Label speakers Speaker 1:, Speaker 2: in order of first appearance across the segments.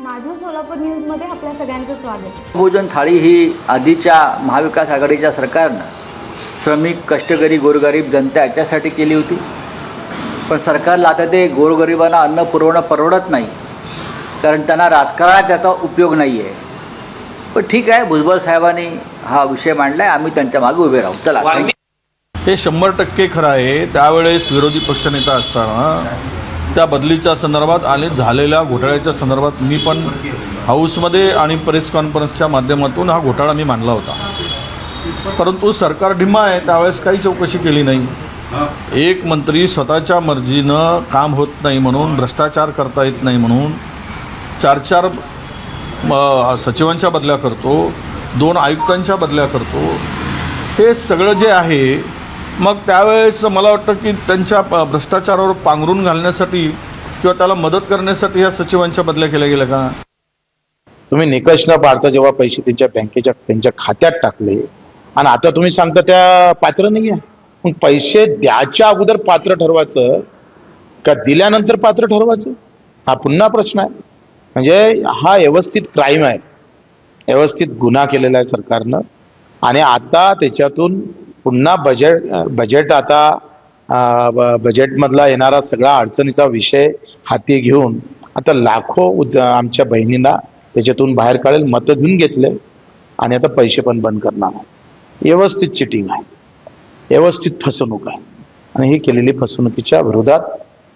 Speaker 1: माझं सोलापूर न्यूजमध्ये आपल्या सगळ्यांचं स्वागत.
Speaker 2: भोजन थाळी ही आधीच्या महाविकास आघाडीच्या सरकारनं श्रमिक कष्टकरी गोरगरीब जनता याच्यासाठी केली होती. पण सरकारला आता ते गोरगरिबांना अन्न पुरवणं परवडत नाही. कारण त्यांना राजकारणात त्याचा उपयोग नाही आहे पण ठीक आहे भुजबळ साहेबांनी हा विषय मांडला आहे आम्ही त्यांच्या मागे उभे राहू. चला
Speaker 3: हे शंभर टक्के खरं आहे. त्यावेळेस विरोधी पक्षनेता असताना त्या बदलीच्या संदर्भात आणि झालेल्या घोटाळ्याच्या संदर्भात मी पण हाऊसमध्ये आणि प्रेस कॉन्फरन्सच्या माध्यमातून हा घोटाळा मी मांडला होता. परंतु सरकार ढिम्मा आहे त्यावेळेस काही चौकशी केली नाही. एक मंत्री स्वतःच्या मर्जीनं काम होत नाही म्हणून भ्रष्टाचार करता येत नाही म्हणून चार चार म, सचिवांच्या बदल्या करतो दोन आयुक्तांच्या बदल्या करतो. हे सगळं जे आहे मग त्यावेळेस मला वाटतं की त्यांच्या भ्रष्टाचारावर पांघरून घालण्यासाठी किंवा त्याला मदत करण्यासाठी या सचिवांच्या बदल्या केल्या गेल्या का?
Speaker 4: तुम्ही निकष न पाडता जेव्हा पैसे त्यांच्या बँकेच्या त्यांच्या खात्यात टाकले आणि आता तुम्ही सांगता त्या पात्र नाही आहे. पैसे द्याच्या अगोदर पात्र ठरवायचं का दिल्यानंतर पात्र ठरवायचं? हा पुन्हा प्रश्न आहे. म्हणजे हा व्यवस्थित क्राईम आहे. व्यवस्थित गुन्हा केलेला आहे सरकारनं. आणि आता त्याच्यातून पुन्हा बजेट बजेट आता बजेटमधला येणारा सगळा अडचणीचा विषय हाती घेऊन आता लाखो उद आमच्या बहिणींना त्याच्यातून बाहेर काढेल मतं घेऊन घेतले आणि आता पैसे पण बंद करणार व्यवस्थित चिटिंग आहे. व्यवस्थित फसवणूक आहे. आणि ही केलेली फसवणुकीच्या विरोधात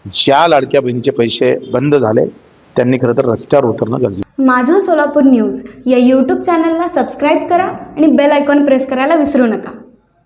Speaker 4: ज्या लाडक्या बहिणीचे पैसे बंद झाले त्यांनी खरं तर रस्त्यावर उतरणं गरजेचं
Speaker 1: माझं सोलापूर न्यूज या यूट्यूब चॅनलला सबस्क्राईब करा आणि बेल आयकॉन प्रेस करायला विसरू नका.